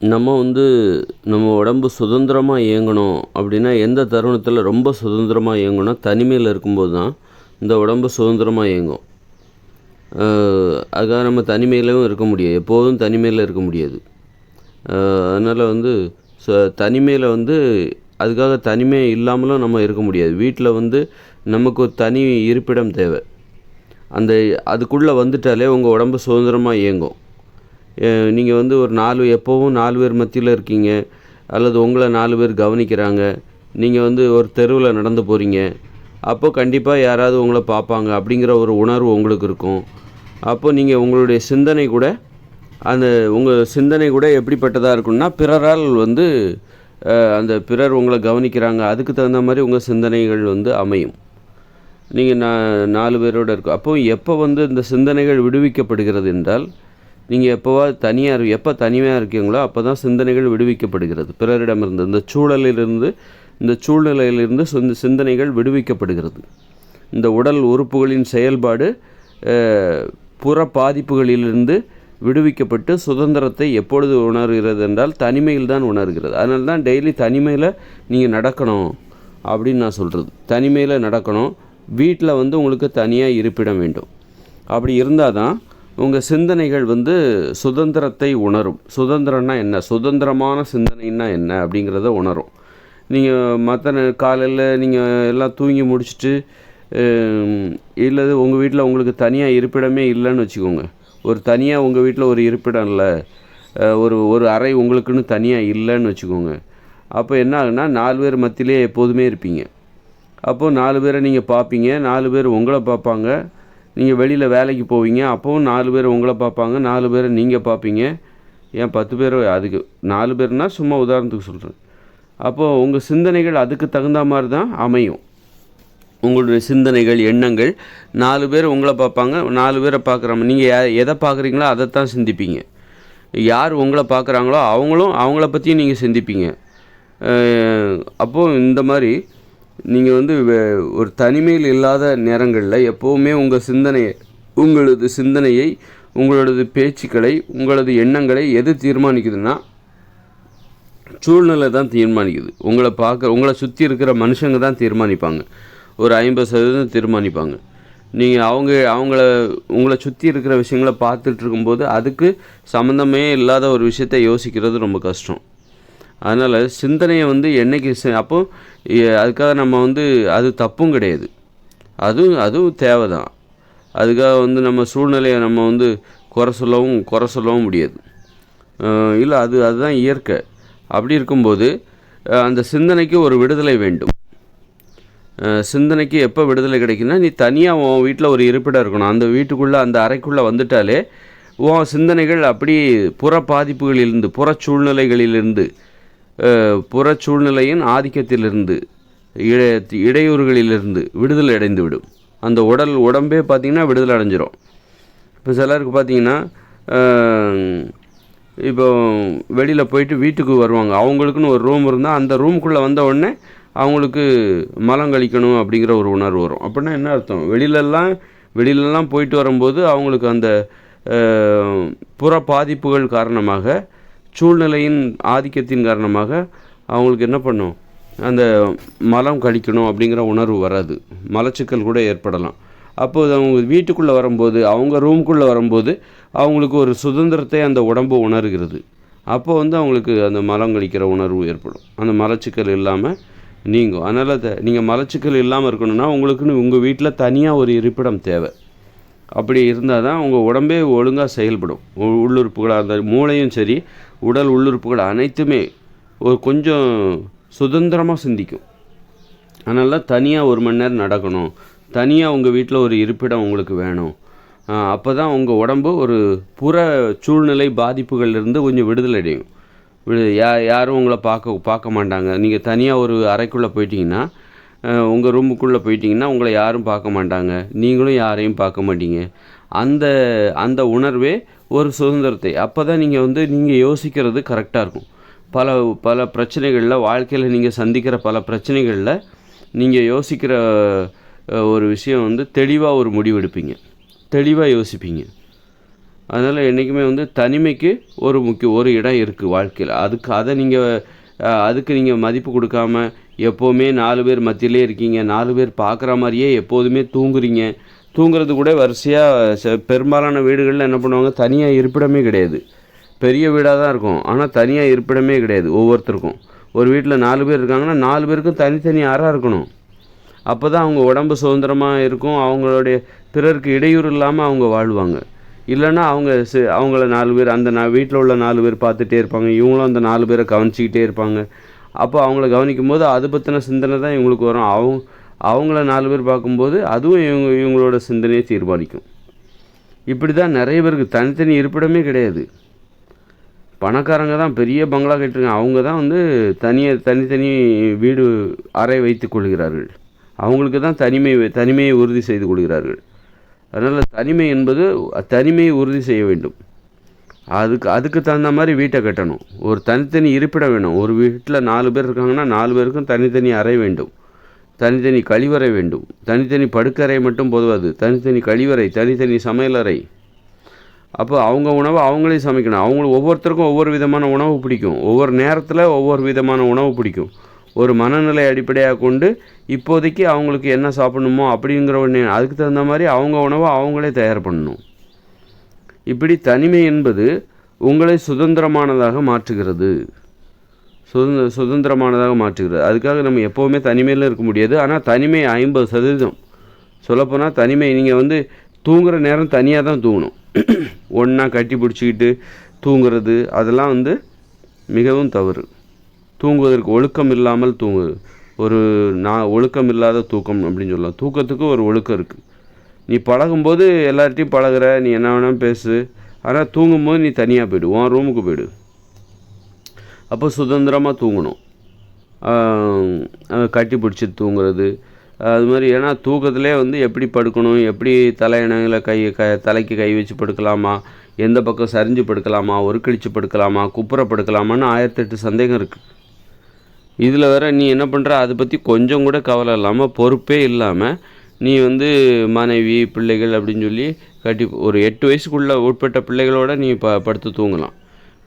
நம்ம வந்து நம்ம உடம்பு சுதந்திரமாக இயங்கணும் அப்படின்னா எந்த தருணத்தில் ரொம்ப சுதந்திரமாக இயங்கும்னா தனிமையில் இருக்கும்போது தான் இந்த உடம்பு சுதந்திரமாக இயங்கும். அதுக்காக நம்ம தனிமையிலும் இருக்க முடியாது. எப்போதும் தனிமையில் இருக்க முடியாது. அதனால் வந்து தனிமையில் வந்து அதுக்காக தனிமை இல்லாமலும் நம்ம இருக்க முடியாது. வீட்டில் வந்து நமக்கு ஒரு தனி இருப்பிடம் தேவை. அந்த அதுக்குள்ளே வந்துட்டாலே உங்கள் உடம்பு சுதந்திரமாக இயங்கும். நீங்கள் வந்து ஒரு நாலு எப்போவும் நாலு பேர் மத்தியில் இருக்கீங்க அல்லது உங்களை நாலு பேர் கவனிக்கிறாங்க நீங்கள் வந்து ஒரு தெருவில் நடந்து போகிறீங்க அப்போ கண்டிப்பாக யாராவது உங்களை பார்ப்பாங்க அப்படிங்கிற ஒரு உணர்வு உங்களுக்கு இருக்கும். அப்போ நீங்கள் உங்களுடைய சிந்தனை கூட அந்த உங்கள் சிந்தனை கூட எப்படிப்பட்டதாக இருக்கும்னா பிறரால் வந்து அந்த பிறர் உங்களை கவனிக்கிறாங்க அதுக்கு தகுந்த மாதிரி உங்கள் சிந்தனைகள் வந்து அமையும். நீங்கள் நான் நாலு பேரோடு இருக்கும் அப்போது எப்போ வந்து இந்த சிந்தனைகள் விடுவிக்கப்படுகிறது என்றால் நீங்கள் எப்போவாது தனியாக எப்போ தனிமையாக இருக்கீங்களோ அப்போ தான் சிந்தனைகள் விடுவிக்கப்படுகிறது. பிறரிடமிருந்து இந்த சூழலிலிருந்து இந்த சூழ்நிலையிலிருந்து இந்த சிந்தனைகள் விடுவிக்கப்படுகிறது. இந்த உடல் உறுப்புகளின் செயல்பாடு புற பாதிப்புகளிலிருந்து விடுவிக்கப்பட்டு சுதந்திரத்தை எப்பொழுது உணர்கிறது என்றால் தனிமையில் தான் உணர்கிறது. அதனால தான் டெய்லி தனிமையில் நீங்கள் நடக்கணும் அப்படின்னு நான் சொல்கிறது தனிமையில் நடக்கணும். வீட்டில் வந்து உங்களுக்கு தனியாக இருப்பிடம் வேண்டும். அப்படி இருந்தால் தான் உங்கள் சிந்தனைகள் வந்து சுதந்திரத்தை உணரும். சுதந்திரம்னா என்ன? சுதந்திரமான சிந்தனைன்னா என்ன அப்படிங்கிறத உணரும். நீங்கள் மற்ற காலையில் நீங்கள் எல்லாம் தூங்கி முடிச்சுட்டு இல்லை உங்கள் வீட்டில் உங்களுக்கு தனியாக இருப்பிடமே இல்லைன்னு வச்சுக்கோங்க. ஒரு தனியாக உங்கள் வீட்டில் ஒரு இருப்பிடம் இல்லை. ஒரு ஒரு அறை உங்களுக்குன்னு தனியாக இல்லைன்னு வச்சுக்கோங்க. அப்போ என்ன ஆகுனா நாலு பேர் மத்தியிலே எப்போதுமே இருப்பீங்க. அப்போது நாலு பேரை நீங்கள் பார்ப்பீங்க நாலு பேர் உங்களை பார்ப்பாங்க நீங்கள் வெளியில் வேலைக்கு போவீங்க அப்போவும் நாலு பேர் உங்களை பார்ப்பாங்க நாலு பேரை நீங்கள் பார்ப்பீங்க. ஏன் பத்து பேர் அதுக்கு நாலு பேர்னால் சும்மா உதாரணத்துக்கு சொல்கிறேன் அப்போது உங்கள் சிந்தனைகள் அதுக்கு தகுந்த மாதிரி தான் அமையும். உங்களுடைய சிந்தனைகள் எண்ணங்கள் நாலு பேர் உங்களை பார்ப்பாங்க நாலு பேரை பார்க்குறாங்க நீங்கள் எதை பார்க்குறீங்களோ அதைத்தான் சிந்திப்பீங்க. யார் உங்களை பார்க்குறாங்களோ அவங்களும் அவங்கள பற்றியும் நீங்கள் சிந்திப்பீங்க. அப்போது இந்த மாதிரி நீங்கள் வந்து ஒரு தனிமையில் இல்லாத நேரங்களில் எப்போவுமே உங்கள் சிந்தனையை உங்களது சிந்தனையை உங்களது பேச்சுக்களை உங்களது எண்ணங்களை எது தீர்மானிக்குதுன்னா சூழ்நிலை தான் தீர்மானிக்குது. உங்களை பார்க்க உங்களை சுற்றி இருக்கிற மனுஷங்க தான் தீர்மானிப்பாங்க. ஒரு ஐம்பது சதவீதம் தீர்மானிப்பாங்க. நீங்கள் அவங்க அவங்கள உங்களை சுற்றி இருக்கிற விஷயங்களை பார்த்துட்டு இருக்கும்போது அதுக்கு சம்மந்தமே இல்லாத ஒரு விஷயத்தை யோசிக்கிறது ரொம்ப கஷ்டம். அதனால் சிந்தனையை வந்து என்றைக்கு அப்போ அதுக்காக நம்ம வந்து அது தப்பும் கிடையாது. அதுவும் அதுவும் தேவை தான் அதுக்காக வந்து நம்ம சூழ்நிலையை நம்ம வந்து குறை சொல்லவும் குறை சொல்லவும் முடியாது. இல்லை அது அதுதான் இயற்கை. அப்படி இருக்கும்போது அந்த சிந்தனைக்கு ஒரு விடுதலை வேண்டும். சிந்தனைக்கு எப்போ விடுதலை கிடைக்குன்னா நீ தனியாக உன் வீட்டில் ஒரு இருப்பிடம் இருக்கணும். அந்த வீட்டுக்குள்ளே அந்த அறைக்குள்ளே வந்துட்டாலே உன் சிந்தனைகள் அப்படி புற பாதிப்புகளிலிருந்து புற சூழ்நிலைகளிலிருந்து புற சூழ்நிலையின் ஆதிக்கத்திலிருந்து இட இடையூறுகளிலிருந்து விடுதலை அடைந்து விடும் அந்த உடல் உடம்பே பார்த்திங்கன்னா விடுதலை அடைஞ்சிரும். இப்போ சிலருக்கு பார்த்திங்கன்னா இப்போ வெளியில் போயிட்டு வீட்டுக்கு வருவாங்க. அவங்களுக்குன்னு ஒரு ரூம் இருந்தால் அந்த ரூமுக்குள்ளே வந்த உடனே அவங்களுக்கு மலம் கழிக்கணும் அப்படிங்கிற ஒரு உணர்வு வரும். அப்படின்னா என்ன அர்த்தம்? வெளியிலலாம் வெளியிலலாம் போயிட்டு வரும்போது அவங்களுக்கு அந்த புற பாதிப்புகள் காரணமாக சூழ்நிலையின் ஆதிக்கத்தின் காரணமாக அவங்களுக்கு என்ன பண்ணும்? அந்த மலம் கழிக்கணும் அப்படிங்கிற உணர்வு வராது. மலச்சிக்கல் கூட ஏற்படலாம். அப்போது அவங்க வீட்டுக்குள்ளே வரும்போது அவங்க ரூம்குள்ளே வரும்போது அவங்களுக்கு ஒரு சுதந்திரத்தை அந்த உடம்பு உணர்கிறது. அப்போ வந்து அவங்களுக்கு அந்த மலம் கழிக்கிற உணர்வு ஏற்படும். அந்த மலச்சிக்கல் இல்லாமல் நீங்கும். அதனால் த நீங்கள் மலச்சிக்கல் இல்லாமல் இருக்கணும்னா உங்களுக்குன்னு உங்கள் வீட்டில் தனியாக ஒரு இருப்பிடம் தேவை. அப்படி இருந்தால் தான் உங்கள் உடம்பே ஒழுங்காக செயல்படும். உள்ளுறுப்புகளாக இருந்தால் மூளையும் சரி உடல் உள்ளுறுப்புகள் அனைத்துமே ஒரு கொஞ்சம் சுதந்திரமாக சிந்திக்கும். அதனால தான் தனியாக ஒரு மணி நேரம் நடக்கணும். தனியாக உங்கள் வீட்டில் ஒரு இருப்பிடம் உங்களுக்கு வேணும். அப்போ தான் உங்கள் உடம்பு ஒரு புற சூழ்நிலை பாதிப்புகள்லேருந்து கொஞ்சம் விடுதலை அடையும். விடு யா யாரும் உங்களை பார்க்க பார்க்க மாட்டாங்க. நீங்கள் தனியாக ஒரு அறைக்குள்ளே போயிட்டீங்கன்னா உங்கள் ரூமுக்குள்ளே போயிட்டீங்கன்னா உங்களை யாரும் பார்க்க மாட்டாங்க. நீங்களும் யாரையும் பார்க்க மாட்டீங்க. அந்த அந்த உணர்வே ஒரு சுதந்திரத்தை. அப்போ தான் நீங்கள் வந்து நீங்கள் யோசிக்கிறது கரெக்டாக இருக்கும். பல பல பிரச்சனைகளில் வாழ்க்கையில் நீங்கள் சந்திக்கிற பல பிரச்சனைகளில் நீங்கள் யோசிக்கிற ஒரு விஷயம் வந்து தெளிவாக ஒரு முடிவு எடுப்பீங்க. தெளிவாக யோசிப்பீங்க. அதனால் என்றைக்குமே வந்து தனிமைக்கு ஒரு முக்கிய ஒரு இடம் இருக்குது வாழ்க்கையில். அதுக்கு அதை நீங்கள் அதுக்கு நீங்கள் மதிப்பு கொடுக்காம எப்போவுமே நாலு பேர் மத்தியிலே இருக்கீங்க. நாலு பேர் பார்க்குற மாதிரியே எப்போதுமே தூங்குறீங்க. தூங்குறது கூட வரிசையாக பெரும்பாலான வீடுகளில் என்ன பண்ணுவாங்க தனியாக இருப்பிடமே கிடையாது. பெரிய வீடாக தான் இருக்கும். ஆனால் தனியாக இருப்பிடமே கிடையாது ஒவ்வொருத்தருக்கும். ஒரு வீட்டில் நாலு பேர் இருக்காங்கன்னா நாலு பேருக்கும் தனித்தனி அறை இருக்கணும். அப்போ தான் அவங்க உடம்பு சுதந்திரமாக இருக்கும் அவங்களுடைய பிறருக்கு இடையூறு இல்லாமல் அவங்க வாழ்வாங்க. இல்லைன்னா அவங்க சி அவங்கள நாலு பேர் அந்த நான் வீட்டில் உள்ள நாலு பேர் பார்த்துட்டே இருப்பாங்க இவங்களும் அந்த நாலு பேரை கவனிச்சிக்கிட்டே இருப்பாங்க. அப்போ அவங்கள கவனிக்கும் போது அது பற்றின சிந்தனை தான் இவங்களுக்கு வரும். அவங்க அவங்கள நாலு பேர் பார்க்கும்போது அதுவும் இவங்க இவங்களோட சிந்தனையை தீர்மானிக்கும். இப்படி தான் நிறைய பேருக்கு தனித்தனி இருப்பிடமே கிடையாது. பணக்காரங்க தான் பெரிய பங்களா கட்டிருக்காங்க. அவங்க தான் வந்து தனியாக தனித்தனி வீடு அறை வைத்து கொள்கிறார்கள். அவங்களுக்கு தான் தனிமை தனிமையை உறுதி செய்து கொள்கிறார்கள். அதனால் தனிமை என்பது தனிமையை உறுதி செய்ய வேண்டும். அதுக்கு அதுக்கு தகுந்த மாதிரி வீட்டை கட்டணும். ஒரு தனித்தனி இருப்பிடம் வேணும். ஒரு வீட்டில் நாலு பேர் இருக்காங்கன்னா நாலு பேருக்கும் தனித்தனி அறை வேண்டும். தனித்தனி கழிவறை வேண்டும். தனித்தனி படுக்கறை மட்டும் போதுவாது. தனித்தனி கழிவறை தனித்தனி சமையலறை. அப்போ அவங்க உணவை அவங்களே சமைக்கணும். அவங்களுக்கு ஒவ்வொருத்தருக்கும் ஒவ்வொரு விதமான உணவு பிடிக்கும். ஒவ்வொரு நேரத்தில் ஒவ்வொரு விதமான உணவு பிடிக்கும். ஒரு மனநிலை அடிப்படையாக கொண்டு இப்போதைக்கு அவங்களுக்கு என்ன சாப்பிடணுமோ அப்படிங்கிற ஒன்று அதுக்கு தகுந்த மாதிரி அவங்க உணவை அவங்களே தயார் பண்ணணும். இப்படி தனிமை என்பது உங்களை சுதந்திரமானதாக மாற்றுகிறது. சுதந்திர சுதந்திரமானதாக மாற்றுகிறது. அதுக்காக நம்ம எப்போவுமே தனிமையில் இருக்க முடியாது. ஆனால் தனிமை ஐம்பது சதவீதம். சொல்லப்போனால் தனிமை நீங்கள் வந்து தூங்குகிற நேரம் தனியாக தான் தூங்கணும். ஒன்றா கட்டி பிடிச்சிக்கிட்டு தூங்குறது அதெல்லாம் வந்து மிகவும் தவறு. தூங்குவதற்கு ஒழுக்கம் இல்லாமல் தூங்கு. ஒரு நான் ஒழுக்கம் இல்லாத தூக்கம் அப்படின்னு சொல்லலாம். தூக்கத்துக்கு ஒரு ஒழுக்கம் இருக்குது நீ பழகும்போது எல்லார்ட்டையும் பழகுற நீ என்ன வேணாலும் பேசு. ஆனால் தூங்கும்போது நீ தனியாக போய்டு. உன் ரூமுக்கு போய்டு. அப்போ சுதந்திரமாக தூங்கணும். கட்டி பிடிச்சி தூங்குறது. அது மாதிரி ஏன்னா தூக்கத்திலே வந்து எப்படி படுக்கணும் எப்படி தலையணங்களை கை க தலைக்கு கை வச்சு படுக்கலாமா எந்த பக்கம் சரிஞ்சு படுக்கலாமா ஒரு கிழிச்சு படுக்கலாமா குப்புற படுக்கலாமான்னு ஆயிரத்தெட்டு சந்தேகம் இருக்குது இதில் வேற நீ என்ன பண்ணுற அதை பற்றி கொஞ்சம் கூட கவலை இல்லாமல் பொறுப்பே இல்லாமல் நீ வந்து மனைவி பிள்ளைகள் அப்படின்னு சொல்லி கட்டி ஒரு எட்டு வயசுக்குள்ளே உட்பட்ட பிள்ளைகளோட நீ ப படுத்து தூங்கலாம்.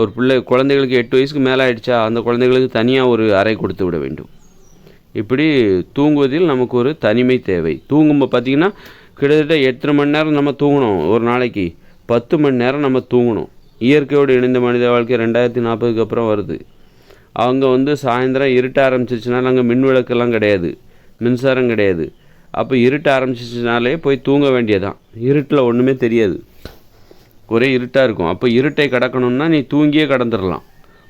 ஒரு பிள்ளை குழந்தைகளுக்கு எட்டு வயசுக்கு மேலே ஆயிடுச்சா அந்த குழந்தைகளுக்கு தனியாக ஒரு அறை கொடுத்து விட வேண்டும். இப்படி தூங்குவதில் நமக்கு ஒரு தனிமை தேவை. தூங்கும்போது பார்த்திங்கன்னா கிட்டத்தட்ட எத்தனை மணி நேரம் நம்ம தூங்கணும்? ஒரு நாளைக்கு பத்து மணி நேரம் நம்ம தூங்கணும். இயற்கையோடு இணைந்த மனித வாழ்க்கை ரெண்டாயிரத்தி நாற்பதுக்கு அப்புறம் வருது. அவங்க வந்து சாயந்தரம் இருட்ட ஆரம்பிச்சிச்சுனால அங்கே மின் விளக்கெல்லாம் கிடையாது. மின்சாரம் கிடையாது. அப்போ இருட்ட ஆரம்பிச்சிச்சுனாலே போய் தூங்க வேண்டியதான் இருட்டில் ஒன்றுமே தெரியாது. ஒரே இருட்டாக இருக்கும். அப்போ இருட்டை கடக்கணும்னா நீ தூங்கியே கடந்துடலாம்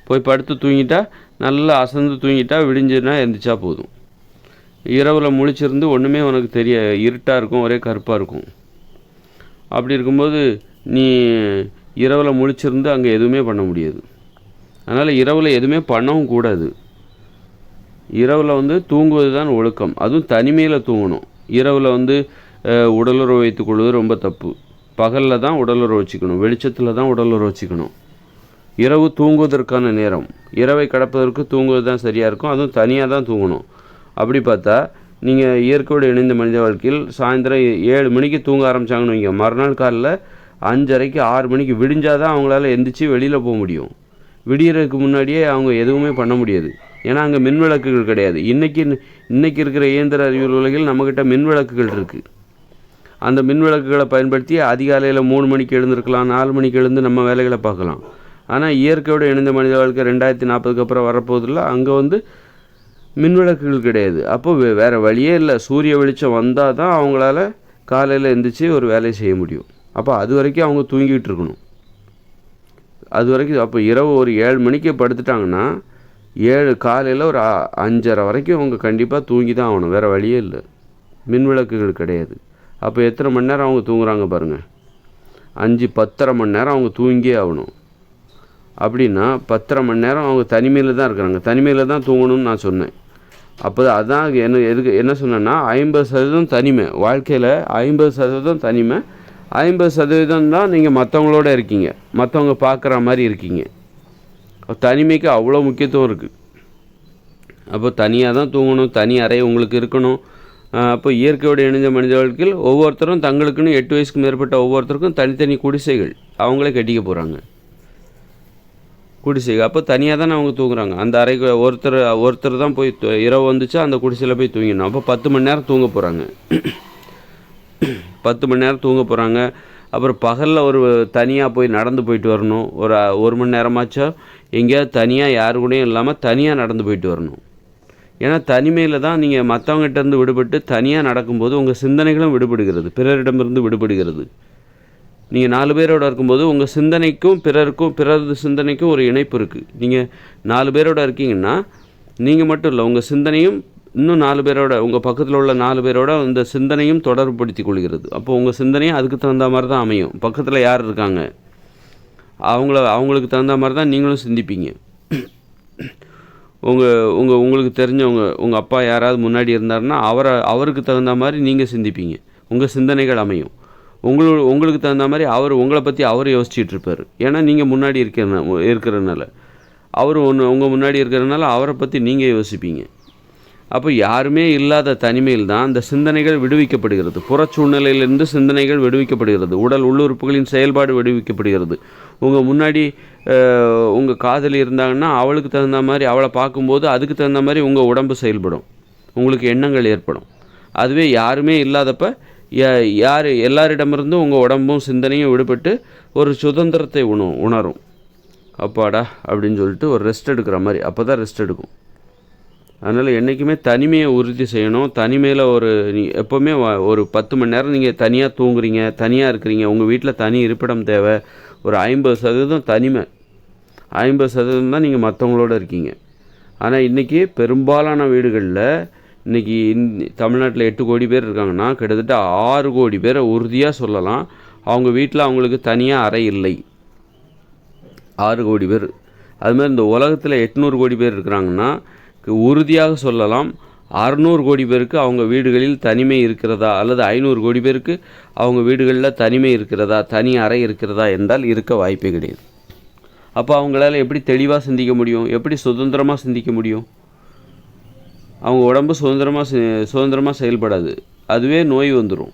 போய் படுத்து தூங்கிட்டா நல்லா அசந்து தூங்கிட்டா விடிஞ்சுன்னா எழுந்திரிச்சா போதும். இரவில் முழிச்சிருந்து ஒன்றுமே உனக்கு தெரிய இருட்டாக இருக்கும் ஒரே கருப்பாக இருக்கும். அப்படி இருக்கும்போது நீ இரவில் முழிச்சிருந்து அங்கே எதுவுமே பண்ண முடியாது. அதனால் இரவில் எதுவுமே பண்ணவும் கூடாது. இரவில் வந்து தூங்குவது தான் ஒழுக்கம். அதுவும் தனிமையில் தூங்கணும். இரவில் வந்து உடலுறவு வைத்துக்கொள்வது ரொம்ப தப்பு. பகலில் தான் உடலுறவு வச்சுக்கணும் வெளிச்சத்தில் தான் உடலுறவு வச்சுக்கணும். இரவு தூங்குவதற்கான நேரம். இரவை கடப்பதற்கு தூங்குவது தான் சரியாக இருக்கும் அதுவும் தனியாக தான் தூங்கணும். அப்படி பார்த்தா நீங்கள் இயற்கையோடு இணைந்த மனித வாழ்க்கையில் சாயந்தரம் ஏழு மணிக்கு தூங்க ஆரம்பித்தாங்கன்னு வைங்க. மறுநாள் காலையில் அஞ்சரைக்கு ஆறு மணிக்கு விடிஞ்சால் தான் அவங்களால எந்திரிச்சு வெளியில் போக முடியும். விடியறதுக்கு முன்னாடியே அவங்க எதுவுமே பண்ண முடியாது. ஏன்னா அங்கே மின் விளக்குகள் கிடையாது. இன்றைக்கி இன்றைக்கி இருக்கிற இயந்திர அறிவியல் உலகில் நம்மக்கிட்ட மின் விளக்குகள் இருக்குது அந்த மின் விளக்குகளை பயன்படுத்தி அதிகாலையில் மூணு மணிக்கு எழுந்திருக்கலாம் நாலு மணிக்கு எழுந்து நம்ம வேலைகளை பார்க்கலாம். ஆனால் இயற்கையோடு இணைந்த மனித வாழ்க்கை ரெண்டாயிரத்தி நாற்பதுக்கு அப்புறம் வரப்போதில்ல அங்கே வந்து மின் விளக்குகள் கிடையாது. அப்போ வே வேறு வழியே இல்லை. சூரிய வெளிச்சம் வந்தால் தான் அவங்களால காலையில் எழுந்திரிச்சு ஒரு வேலையை செய்ய முடியும். அப்போ அது வரைக்கும் அவங்க தூங்கிட்டு இருக்கணும். அது வரைக்கும் அப்போ இரவு ஒரு ஏழு மணிக்கு படுத்துட்டாங்கன்னா ஏழு காலையில் ஒரு அஞ்சரை வரைக்கும் அவங்க கண்டிப்பாக தூங்கி தான் ஆகணும். வேறு வழியே இல்லை. மின் விளக்குகள் கிடையாது. அப்போ எத்தனை மணி நேரம் அவங்க தூங்குறாங்க பாருங்கள் அஞ்சு பத்தரை மணி நேரம் அவங்க தூங்கியே ஆகணும். அப்படின்னா பத்தரை மணி நேரம் அவங்க தனிமையில் தான் இருக்கிறாங்க. தனிமையில் தான் தூங்கணும்னு நான் சொன்னேன். அப்போ அதான் என்ன எதுக்கு என்ன சொன்னேன்னா ஐம்பது சதவீதம் தனிமை. வாழ்க்கையில் ஐம்பது சதவீதம் தனிமை. ஐம்பது சதவீதம் தான் நீங்கள் மற்றவங்களோட இருக்கீங்க. மற்றவங்க பார்க்குற மாதிரி இருக்கீங்க. தனிமைக்கு அவ்வளோ முக்கியத்துவம் இருக்குது அப்போ தனியாக தான் தூங்கணும். தனி அறை உங்களுக்கு இருக்கணும். அப்போ இயற்கையோடு இணைந்த மனித வாழ்க்கையில் ஒவ்வொருத்தரும் தங்களுக்குன்னு எட்டு வயசுக்கு மேற்பட்ட ஒவ்வொருத்தருக்கும் தனித்தனி குடிசைகள் அவங்களே கட்டிக்க போகிறாங்க குடிசை அப்போ தனியாக தானே அவங்க தூங்குறாங்க. அந்த அறைக்கு ஒருத்தர் ஒருத்தர் தான் போய் இரவு வந்துச்சா அந்த குடிசையில் போய் தூங்கிடணும். அப்போ பத்து மணி நேரம் தூங்க போகிறாங்க பத்து மணி நேரம் தூங்க போகிறாங்க அப்புறம் பகலில் ஒரு தனியாக போய் நடந்து போயிட்டு வரணும். ஒரு ஒரு மணி நேரமாச்சும் எங்கேயாவது தனியாக யாரு கூடயும் இல்லாமல் தனியாக நடந்து போயிட்டு வரணும். ஏன்னா தனிமையில் தான் நீங்கள் மற்றவங்ககிட்ட இருந்து விடுபட்டு தனியாக நடக்கும்போது உங்கள் சிந்தனைகளும் விடுபடுகிறது. பிறரிடமிருந்து விடுபடுகிறது. நீங்கள் நாலு பேரோட இருக்கும்போது உங்கள் சிந்தனைக்கும் பிறருக்கும் பிறரது சிந்தனைக்கும் ஒரு இணைப்பு இருக்குது நீங்கள் நாலு பேரோட இருக்கீங்கன்னா நீங்கள் மட்டும் இல்லை உங்கள் சிந்தனையும் இன்னும் நாலு பேரோட உங்கள் பக்கத்தில் உள்ள நாலு பேரோட இந்த சிந்தனையும் தொடர்புபடுத்தி கொள்கிறது. அப்போ உங்கள் சிந்தனையும் அதுக்கு தகுந்த மாதிரி தான் அமையும். பக்கத்தில் யார் இருக்காங்க? அவங்கள அவங்களுக்கு தகுந்த மாதிரி தான் நீங்களும் சிந்திப்பீங்க. உங்கள் உங்கள் உங்களுக்கு தெரிஞ்சவங்க உங்கள் அப்பா யாராவது முன்னாடி இருந்தாருன்னா அவரை அவருக்கு தகுந்த மாதிரி நீங்கள் சிந்திப்பீங்க. உங்கள் சிந்தனைகள் அமையும். உங்களோட உங்களுக்கு தகுந்த மாதிரி அவர் உங்களை பற்றி அவர் யோசிச்சுட்டு இருப்பார். ஏன்னா நீங்கள் முன்னாடி இருக்கிற இருக்கிறதுனால அவர் ஒன்று உங்கள் முன்னாடி இருக்கிறதுனால அவரை பற்றி நீங்கள் யோசிப்பீங்க. அப்போ யாருமே இல்லாத தனிமையில் தான் அந்த சிந்தனைகள் விடுவிக்கப்படுகிறது. புற சூழ்நிலையிலிருந்து சிந்தனைகள் விடுவிக்கப்படுகிறது. உடல் உள்ளுறுப்புகளின் செயல்பாடு விடுவிக்கப்படுகிறது. உங்கள் முன்னாடி உங்கள் காதலி இருந்தாங்கன்னா அவளுக்கு தகுந்த மாதிரி அவளை பார்க்கும்போது அதுக்கு தகுந்த மாதிரி உங்கள் உடம்பு செயல்படும். உங்களுக்கு எண்ணங்கள் ஏற்படும். அதுவே யாருமே இல்லாதப்ப யா- யார் எல்லாரிடமிருந்தும் உங்கள் உடம்பும் சிந்தனையும் விடுபட்டு ஒரு சுதந்திரத்தை உண உணரும். அப்பாடா அப்படின்னு சொல்லிட்டு ஒரு ரெஸ்ட் எடுக்கிற மாதிரி. அப்போ தான் ரெஸ்ட் எடுக்கும். அதனால் என்றைக்குமே தனிமையை உறுதி செய்யணும். தனிமையில் ஒரு எப்போவுமே ஒரு பத்து மணி நேரம் நீங்கள் தனியாக தூங்குறீங்க தனியாக இருக்கிறீங்க. உங்கள் வீட்டில் தனி இருப்பிடம் தேவை. ஒரு ஐம்பது சதவீதம் தனிமை. ஐம்பது சதவீதம் தான் நீங்கள் மற்றவங்களோட இருக்கீங்க. ஆனால் இன்றைக்கி பெரும்பாலான வீடுகளில் இன்றைக்கி தமிழ்நாட்டில் எட்டு கோடி பேர் இருக்காங்கன்னா கிட்டத்தட்ட ஆறு கோடி பேரை உறுதியாக சொல்லலாம். அவங்க வீட்டில் அவங்களுக்கு தனியாக அறை இல்லை. ஆறு கோடி பேர். அதுமாதிரி இந்த உலகத்தில் எட்நூறு கோடி பேர் இருக்கிறாங்கன்னா உறுதியாக சொல்லலாம் அறுநூறு கோடி பேருக்கு அவங்க வீடுகளில் தனிமை இருக்கிறதா அல்லது ஐநூறு கோடி பேருக்கு அவங்க வீடுகளில் தனிமை இருக்கிறதா தனி அறை இருக்கிறதா என்றால் இருக்க வாய்ப்பே கிடையாது. அப்போ அவங்களால எப்படி தெளிவாக சிந்திக்க முடியும்? எப்படி சுதந்திரமாக சிந்திக்க முடியும்? அவங்க உடம்பு சுதந்திரமாக சுதந்திரமாக செயல்படாது. அதுவே நோய் வந்துடும்